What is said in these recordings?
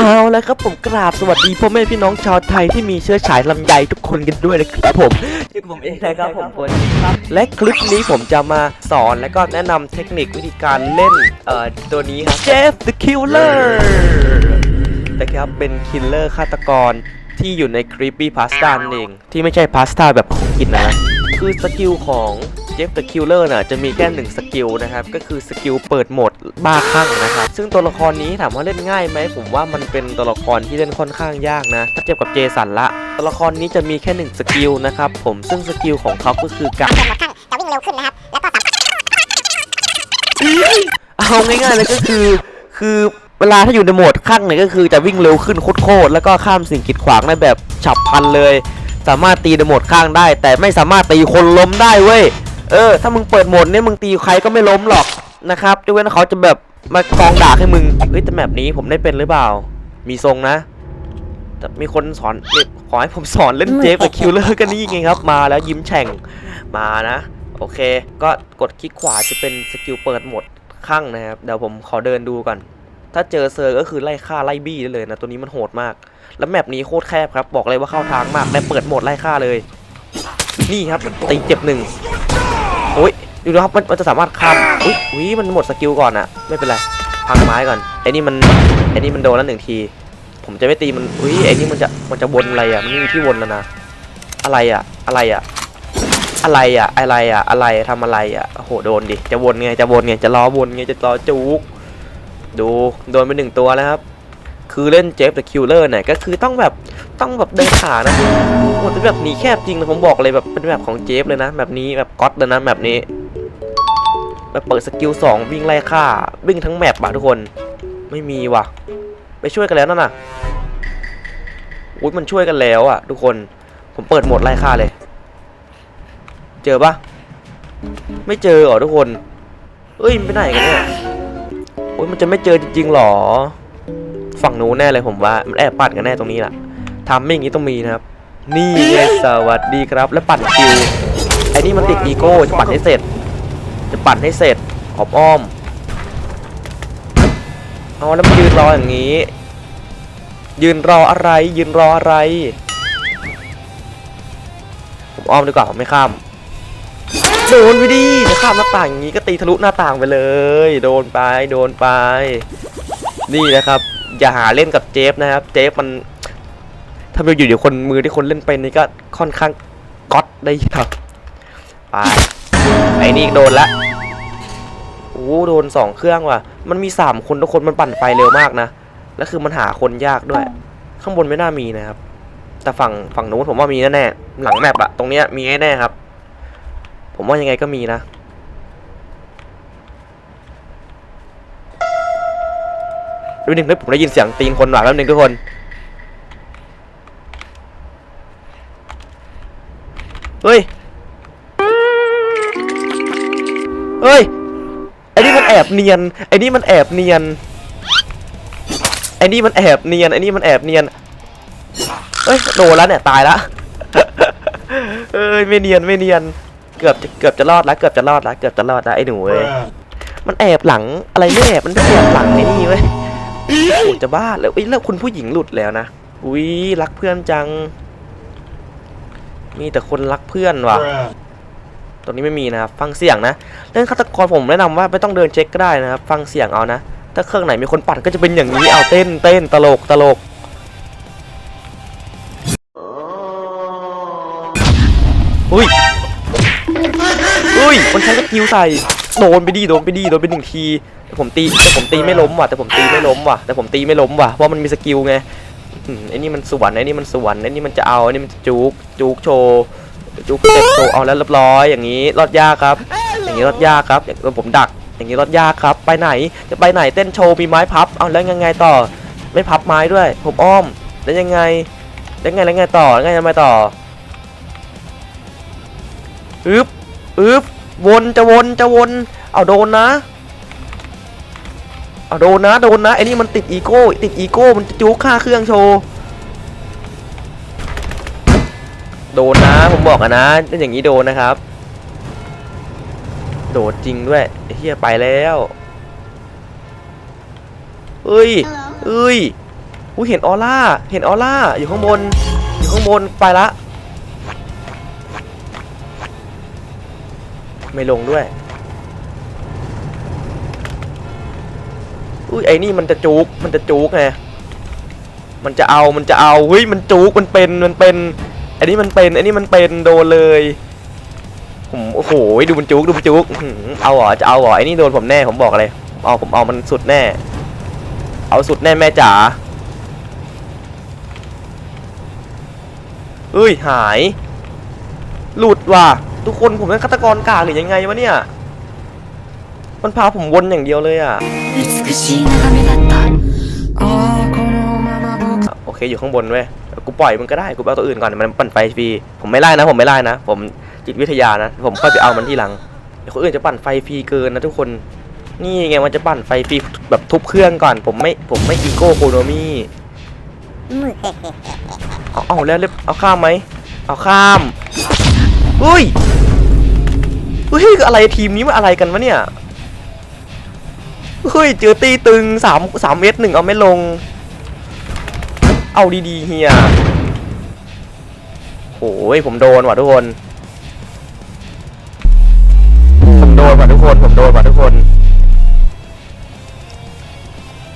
เอาแล้วครับผมกราบสวัสดีพ่อแม่พี่น้องชาวไทยที่มีเชื้อสายลำไยทุกคนกันด้วยนะครับผมชื่อผมเองนะครับผมคนครับและคลิปนี้ผมจะมาสอนและก็แนะนำเทคนิควิธีการเล่นเอ่อตัวนี้ครับ Jeff the Killer นะครับเป็นคิลเลอร์ฆาตกรที่อยู่ใน Creepy Pasta นั่นเอง ที่ไม่ใช่พาสต้าแบบของกินนะ คือสกิลของ เจฟ the Killer น่ะจะมีแค่หนึ่งสกิลนะครับ ก็คือสกิลเปิดโหมดบ้าคลั่งนะครับ ซึ่งตัวละครนี้ถามว่าเล่นง่ายไหมผมว่ามันเป็นตัวละครที่เล่นค่อนข้างยากนะ ถ้าเทียบกับเจสันละตัวละครนี้จะมีแค่หนึ่งสกิลนะครับผมซึ่งสกิลของเขาก็คือการเปิดโหมดข้างจะวิ่งเร็วขึ้นนะครับแล้วก็สามารถเอาง่ายๆเลยก็คือคือเวลาถ้าอยู่ในโหมดข้างเนี่ยก็คือจะวิ่งเร็วขึ้นโคตรๆแล้วก็ข้ามสิ่งกีดขวางได้แบบฉับพลันเลย สามารถตีในโหมดข้างได้ แต่ไม่สามารถตีคนล้มได้เว้ย เออ ถ้ามึงเปิดโหมดเนี่ยมึงตีใครก็ไม่ล้มหรอกนะครับยกเว้นเขาจะแบบมากองด่าให้มึง เฮ้ยแต่แบบนี้ผมได้เป็นหรือเปล่า มีทรงนะ แต่มีคนสอนเนี่ยขอให้ผมสอนเล่นเจฟกับคิวเลอร์กันนี่ไงครับ มาแล้วยิ้มแฉ่ง มานะ โอเค ก็กดคลิกขวาจะเป็นสกิลเปิดโหมดข้างนะครับ เดี๋ยวผมขอเดินดูก่อน ถ้าเจอเซอร์ก็คือไล่ฆ่าไล่บี้ได้เลยนะ ตัวนี้มันโหดมาก แล้วแมปนี้โคตรแคบครับ บอกเลยว่าเข้าทางมากและเปิดโหมดไล่ฆ่าเลย นี่ครับตีเจ็บหนึ่ง โอ้ยดูนะครับมันมันจะสามารถข้ามอุ้ยอุ้ยมันหมดสกิลก่อนอะไม่เป็นไรพังไม้ก่อนไอ้นี่มันไอ้นี่มันโดนแล้วหนึ่งที ผมจะไม่ตีมันอุ้ยไอ้นี่มันจะมันจะวนอะไรอะมันไม่มีที่วนแล้วนะอะไรอะอะไรอะอะไรอะอะไรอะอะไรทำอะไรอะโหโดนดิจะวนไงจะวนไงจะรอวนไงจะรอจุกดูโดนไปหนึ่งตัวแล้วครับ คือเล่นเจฟ the killer เนี่ยก็คือต้องแบบต้องแบบเดินขานะโอ้แต่แบบหนีแคบจริงนะผมบอกเลยแบบเป็นแบบของเจฟเลยนะแบบนี้แบบก๊อตเลยนะแบบนี้แบบเปิดสกิลสองวิ่งไล่ฆ่าวิ่งทั้งแมปอะทุกคนไม่มีว่ะ ไปช่วยกันแล้วนั่นน่ะอุ้ยมันช่วยกันแล้วอะทุกคนผมเปิดโหมดไล่ฆ่าเลย เจอปะไม่เจอหรอทุกคนเอ้ยไปไหนกันเนี่ยโอ้ยมันจะไม่เจอจริงๆหรอ ฝั่งนู้นแน่เลยผมว่ามันแอบปั่นกันแน่ตรงนี้แหละทำไม่อย่างนี้ต้องมีนะครับ นี่ไงสวัสดีครับ แล้วปั่นคิวไอ้นี่มันติดอีโก้จะปั่นให้เสร็จ จะปั่นให้เสร็จออบอ้อมเอาแล้วมันยืนรออย่างนี้ ยืนรออะไร ยืนรออะไร ผมอ้อมดีกว่าผมไม่ข้ามโดนไปดิเดี๋ยวข้ามหน้าต่างอย่างนี้ก็ตีทะลุหน้าต่างไปเลย โดนไป โดนไป นี่นะครับ อย่าหาเล่นกับเจฟนะครับ เจฟมันถ้าไปอยู่เดี๋ยวคนมือที่คนเล่นไปนี่ก็ค่อนข้างก๊อตได้ครับไปไอ้นี่โดนละโอ้โดนสองเครื่องว่ะ มันมีสามคนทุกคนมันปั่นไฟเร็วมากนะแล้วคือมันหาคนยากด้วย ข้างบนไม่น่ามีนะครับ แต่ฝั่งฝั่งนู้นผมว่ามีแน่ๆหลังแมปอะตรงเนี้ยมีแน่ๆครับ ผมว่ายังไงก็มีนะ ดูหนึ่งผมได้ยินเสียงตีนคนหน่อยแป๊บนึงทุกคน เฮ้ย เฮ้ย ไอ้นี่มันแอบเนียน ไอ้นี่มันแอบเนียน ไอ้นี่มันแอบเนียน ไอ้นี่มันแอบเนียน เฮ้ยโดนแล้วเนี่ยตายละเอ้ยไม่เนียนไม่เนียน เกือบจะเกือบจะรอดแล้วเกือบจะรอดแล้วเกือบจะรอดแล้วไอ้หนูเว้ยมันแอบหลังอะไรไม่แอบมันแอบหลังไอ้นี่เว้ย โอ้จะบ้าแล้วอุ้ยแล้วคุณผู้หญิงหลุดแล้วนะอุ้ยรักเพื่อนจัง มีแต่คนรักเพื่อนว่ะตรงนี้ไม่มีนะครับฟังเสียงนะเล่นฆาตกรผมแนะนำว่าไม่ต้องเดินเช็คก็ได้นะครับฟังเสียงเอานะถ้าเครื่องไหนมีคนปั่นก็จะเป็นอย่างนี้เอาเต้นเต้นตลกตลกอุ้ยอุ้ยมันใช้สกิลใส่โดนไปดีโดนไปดีโดนไปหนึ่งทีแต่ผมตีแต่ผมตีไม่ล้มว่ะแต่ผมตีไม่ล้มว่ะแต่ผมตีไม่ล้มว่ะเพราะมันมีสกิลไงอืมไอ้นี่มันสวนไอ้นี่มันสวนไอ้นี่มันจะเอาไอ้นี่มันจะจุกจุกโชว์จุกเต็มโชว์เอาแล้วเรียบร้อยอย่างนี้รอดยากครับ อย่างนี้รอดยากครับอย่างผมดัก อย่างนี้รอดยากครับ ไปไหนจะไปไหนเต้นโชว์มีไม้พับเอาแล้วยังไงต่อ ไม่พับไม้ด้วย ผมอ้อมแล้วยังไงแล้วยังไงแล้วไงต่อแล้วยังไงทำไมต่ออึบอึบ วนจะวนจะวน เอาโดนนะเอาโดนนะโดนนะไอ้นี่มันติดอีโก้ติดอีโก้มันจะจู๊ค่าเครื่องโชว์โดนนะผมบอกอะนะถ้าอย่างนี้โดนนะครับ โดดจริงด้วยไอ้เฮียไปแล้วเอ้ยเอ้ยอุ้ยเห็นออร่าเห็นออร่าอยู่ข้างบนอยู่ข้างบนไปละ ไม่ลงด้วย อุ้ยไอ้นี่มันจะจุก มันจะจุกไง มันจะเอา มันจะเอาเฮ้ย มันจุก มันเป็น มันเป็น อันนี้มันเป็น อันนี้มันเป็นโดนเลย ผมโอ้โห ดูมันจุก ดูมันจุก เอาเหรอ จะเอาเหรอ ไอ้นี่โดนผมแน่ ผมบอกเลย เอา ผมเอา มันสุดแน่ เอาสุดแน่แม่จ๋าเอ้ย หาย หลุดว่ะ ทุกคนผมเป็นฆาตกรกากหรือยังไงวะเนี่ย มันพาผมวนอย่างเดียวเลยอะ โอเคอยู่ข้างบนเว้ย กูปล่อยมันก็ได้ กูเอาตัวอื่นก่อน มันปั่นไฟฟรี ผมไม่ไล่นะ ผมไม่ไล่นะ ผมจิตวิทยานะ ผมค่อยไปเอามันที่หลัง เดี๋ยวคนอื่นจะปั่นไฟฟรีเกินนะทุกคน นี่ไงมันจะปั่นไฟฟรีแบบทุบเครื่องก่อน ผมไม่ ผมไม่อีโก้โคโนมี่เอาแล้วเล็บเอาข้ามไหม เอาข้าม อุ้ย เฮ้ยอะไรทีมนี้มันอะไรกันวะเนี่ยเฮ้ยเจอตีตึงสามสามเมตรหนึ่งเอาไม่ลง เอาดีๆเฮียโอ้ยผมโดนว่ะทุกคน ผมโดนว่ะทุกคน ผมโดนว่ะทุกคน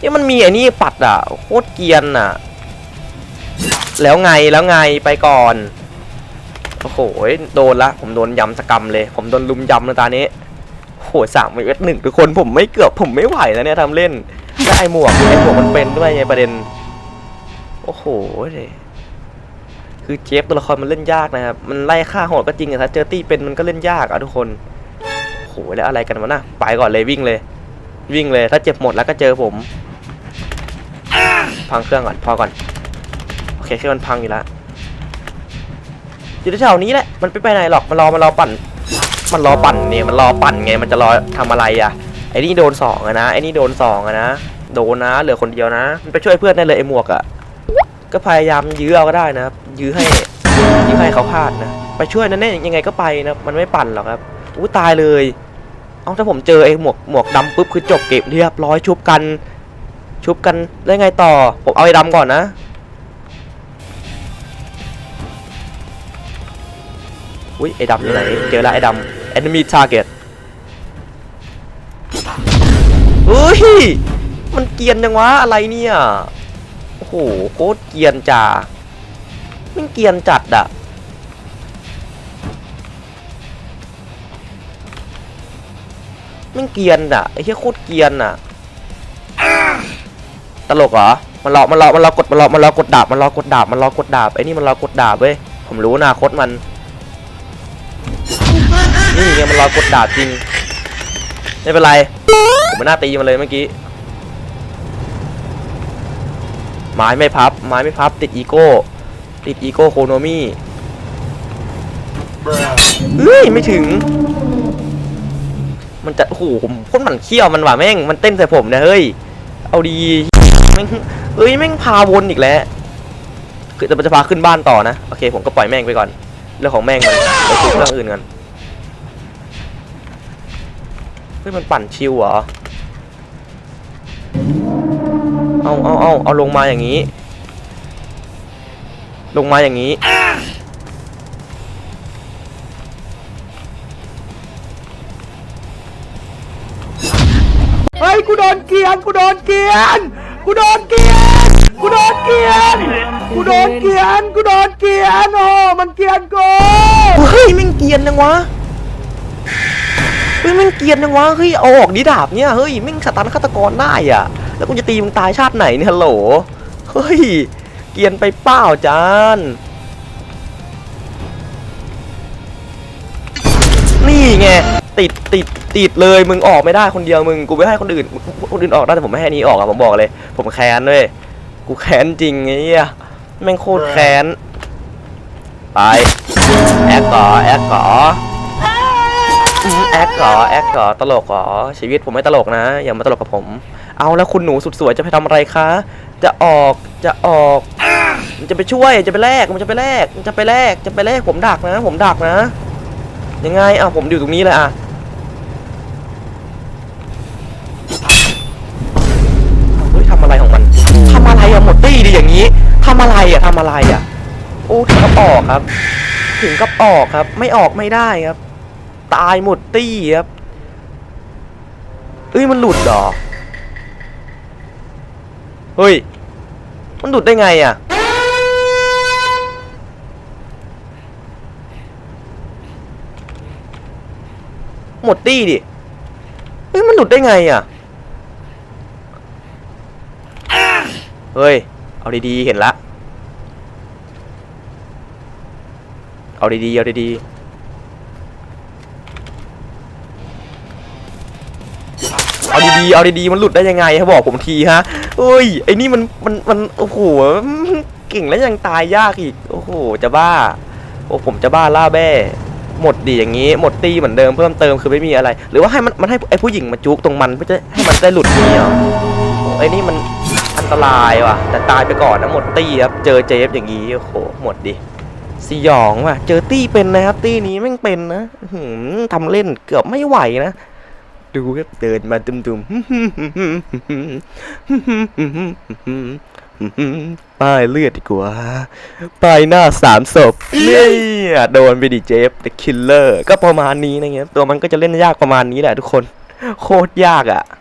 นี่มันมีไอ้นี่ปัดอะโคตรเกียนอะ แล้วไงแล้วไงไปก่อน โอ้โหโดนละ ผมโดนยำสกรรมเลย ผมโดนลุมยำในตานี้โหสามเวทหนึ่งทุกคนผมไม่เกือบผมไม่ไหวแล้วเนี่ยทำเล่นไอ้หมวกไอ้หมวกมันเป็นด้วยไงประเด็น โอ้โหเลยคือเจฟตัวละครมันเล่นยากนะครับ มันไล่ฆ่าโหดก็จริงอะถ้าเจอตี้เป็นมันก็เล่นยากอะทุกคนโอ้โหแล้วอะไรกันวะนะไปก่อนเลยวิ่งเลย วิ่งเลยถ้าเจ็บหมดแล้วก็เจอผม พังเครื่องก่อนพอก่อน โอเคเครื่องมันพังอยู่แล้ว อยู่แถวๆนี้แหละ มันไม่ไปไหนหรอก มันรอ มันรอปั่น มันรอปั่นเนี่ยมันรอปั่นไง มันจะรอทำอะไรอะไอ้นี่โดนสองอะนะ ไอ้นี่โดนสองอะนะ โดนนะ เหลือคนเดียวนะ มันไปช่วยเพื่อนได้เลยไอ้หมวกอะก็พยายามยื้อเอาก็ได้นะครับยื้อให้ ยื้อให้เขาพลาดนะ ไปช่วยนั่นแน่ยังไงก็ไปนะ มันไม่ปั่นหรอกครับ อู้ตายเลย เอาถ้าผมเจอไอ้หมวกหมวกดำปุ๊บคือจบเกมเรียบร้อยชุบกัน ชุบกันแล้ไงต่อ ผมเอาไอ้ดำก่อนนะ อุ้ยไอ้ดำอยู่ไหนเจอแล้วไอ้ดำ enemy target เฮ้ยมันเกียนจังวะอะไรเนี่ยโอ้โหโคตรเกียนจ่ามันเกียนจัดอะมันเกียนอะไอ้เหี้ยโคตรเกียนอะตลกเหรอมันรอมันรอมันรอกดมันรอมันรอกดดาบมันรอกดดาบมันรอกดดาบไอ้นี่มันรอกดดาบเว้ยผมรู้อนาคตมัน ไงมันรอกดดาบจริง ไม่เป็นไร ผมไม่น่าตีมันเลยเมื่อกี้ ไม้ไม่พับ ไม้ไม่พับ ติดอีโก้ ติดอีโก้โคโนมี่เฮ้ย ไม่ถึง มันจะโอ้โหผมโคตรหมันเขี้ยวมันว่ะแม่ง มันเต้นใส่ผมเนี่ยเฮ้ย เอาดีแม่งเอ้ย แม่งพาวนอีกแล้วคือจะมันจะพาขึ้นบ้านต่อนะ โอเค ผมก็ปล่อยแม่งไปก่อน เรื่องของแม่งมันไปคุยเรื่องอื่นกัน เฮ้ยมันปั่นชิวเหรอ เอาเอาเอาเอาลงมาอย่างนี้ ลงมาอย่างนี้ เฮ้ยกูโดนเกลียนกูโดนเกลียนกูโดนเกลียนกูโดนเกลียนกูโดนเกลียนกูโดนเกลียนโอ้มันเกลียนกูเฮ้ยแม่งเกรียนจังวะ เฮ้ยแม่งเกียนจังวะเฮ้ยเอาออกดีดาบเนี่ยเฮ้ยแม่งสตันฆาตกรได้อะ แล้วกูจะตีมึงตายชาติไหนเนี่ยฮัลโหลเฮ้ยเกียนไปเปล่าจานนี่ไงติดติดติดเลยมึงออกไม่ได้คนเดียวมึงกูไม่ให้คนอื่นคนอื่นออกได้แต่ผมไม่ให้นี้ออกอะผมบอกเลย ผมแค้นด้ยกูแค้นจริงไอ้เหี้ยแม่งโคตรแค้นไปแอคก่อแอคก่อ แอคก่อแอคก่อตลกก่อชีวิตผมไม่ตลกนะ อย่ามาตลกกับผม เอาแล้วคุณหนูสุดสวยจะไปทำอะไรคะ จะออกจะออก มันจะไปช่วยจะไปแลกมันจะไปแลกมันจะไปแลกจะไปแลกผมดักนะ ผมดักนะ ยังไงอะผมอยู่ตรงนี้เลยอะเฮ้ยทำอะไรของมันทำอะไรอะหมดตี้ดิอย่างนี้ทำอะไรอะทำอะไรอะโอ้ถึงกับออกครับ ถึงกับออกครับ ไม่ออกไม่ได้ครับ ตายหมดตี้ครับ เอ้ยมันหลุดเหรอเฮ้ย มันหลุดได้ไงอะ หมดตี้ดิ เฮ้ยมันหลุดได้ไงอะ เฮ้ย เอาดีๆ เห็นละ เอาดีๆ เอาดีๆ เอาดีๆเอาดีๆมันหลุดได้ยังไงฮะบอกผมทีฮะเอ้ยไอ้นี่มันมันมันโอ้โหเก่งแล้วยังตายยากอีกโอ้โหจะบ้าโอ้ผมจะบ้าล่าแบ้หมดดีอย่างนี้ หมดตีเหมือนเดิมเพิ่มเติมคือไม่มีอะไร หรือว่าให้มันมันให้ไอ้ผู้หญิงมาจุกตรงมันเพื่อจะให้มันได้หลุดนี้เหรอไอ้นี่มันอันตรายว่ะ แต่ตายไปก่อนนะหมดตี้ครับเจอเจฟอย่างนี้โอ้โหหมดดิสยองว่ะ เจอตี้เป็นนะครับตี้นี้แม่งเป็นนะทำเล่นเกือบไม่ไหวนะ ดูครับเดินมาตุ่มๆป้ายเลือดดีกว่า ป้ายหน้าสามศพเนี่ยโดนไปดิเจฟเดอะคิลเลอร์ก็ประมาณนี้นะเงี้ยตัวมันก็จะเล่นยากประมาณนี้แหละทุกคน โคตรยากอะ